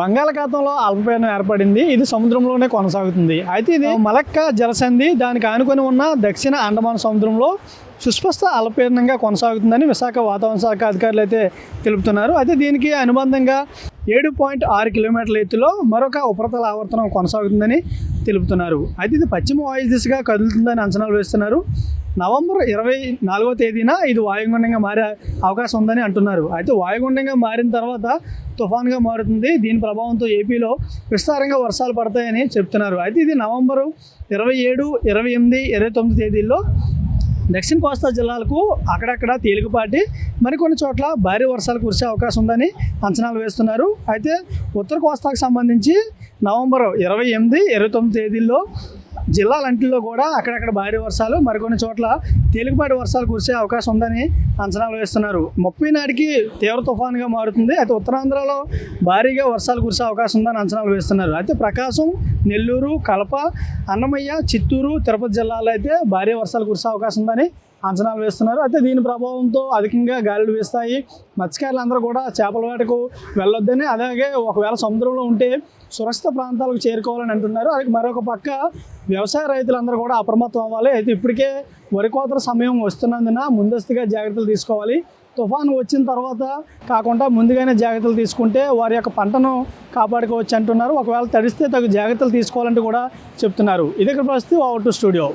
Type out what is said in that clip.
బంగాళాఖాతంలో అల్పపీడనం ఏర్పడింది. ఇది సముద్రంలోనే కొనసాగుతుంది. అయితే ఇది మలక్కా జలసంధి దానికి ఆనుకొని ఉన్న దక్షిణ అండమాన్ సముద్రంలో సుస్పష్ట అల్పపీడనంగా కొనసాగుతుందని విశాఖ వాతావరణ శాఖ అధికారులు అయితే తెలుపుతున్నారు. అయితే దీనికి అనుబంధంగా ఏడు పాయింట్ ఆరు కిలోమీటర్ల ఎత్తులో మరొక ఉపరితల ఆవర్తనం కొనసాగుతుందని తెలుపుతున్నారు. అయితే ఇది పశ్చిమ వాయు దిశగా కదులుతుందని అంచనాలు వేస్తున్నారు. నవంబర్ ఇరవై నాలుగో తేదీన ఇది వాయుగుండంగా మారే అవకాశం ఉందని అంటున్నారు. అయితే వాయుగుండంగా మారిన తర్వాత తుఫాన్గా మారుతుంది. దీని ప్రభావంతో ఏపీలో విస్తారంగా వర్షాలు పడతాయని చెప్తున్నారు. అయితే ఇది నవంబరు ఇరవై ఏడు ఇరవై ఎనిమిది ఇరవై తొమ్మిది తేదీల్లో దక్షిణ కోస్తా జిల్లాలకు అక్కడక్కడ తేలికపాటి మరికొన్ని చోట్ల భారీ వర్షాలు కురిసే అవకాశం ఉందని అంచనాలు వేస్తున్నారు. అయితే ఉత్తర కోస్తాకు సంబంధించి నవంబర్ ఇరవై ఎనిమిది ఇరవై తొమ్మిది తేదీల్లో జిల్లాలంటిలో కూడా అక్కడక్కడ భారీ వర్షాలు మరికొన్ని చోట్ల తేలికపాటి వర్షాలు కురిసే అవకాశం ఉందని అంచనాలు వేస్తున్నారు. ముప్పై నాటికి తీవ్ర తుఫానుగా మారుతుంది. అయితే ఉత్తరాంధ్రలో భారీగా వర్షాలు కురిసే అవకాశం ఉందని అంచనాలు వేస్తున్నారు. అయితే ప్రకాశం నెల్లూరు కలప అన్నమయ్య చిత్తూరు తిరుపతి జిల్లాలో అయితే భారీ వర్షాలు కురిసే అవకాశం ఉందని అంచనాలు వేస్తున్నారు. అయితే దీని ప్రభావంతో అధికంగా గాలులు వీస్తాయి. మత్స్యకారులందరూ కూడా చేపల వేటకు వెళ్ళొద్దని అలాగే ఒకవేళ సముద్రంలో ఉంటే సురక్షిత ప్రాంతాలకు చేరుకోవాలని అంటున్నారు. అలాగే మరొక పక్క వ్యవసాయ రైతులందరూ కూడా అప్రమత్తం అవ్వాలి. అయితే ఇప్పటికే వరి కోతల సమయం వస్తున్నందున ముందస్తుగా జాగ్రత్తలు తీసుకోవాలి. తుఫాను వచ్చిన తర్వాత కాకుండా ముందుగానే జాగ్రత్తలు తీసుకుంటే వారి యొక్క పంటను కాపాడుకోవచ్చు అంటున్నారు. ఒకవేళ తడిస్తే తగు జాగ్రత్తలు తీసుకోవాలంటే కూడా చెప్తున్నారు. ఇది ఇక్కడ పరిస్థితి ఓవర్ టు స్టూడియో.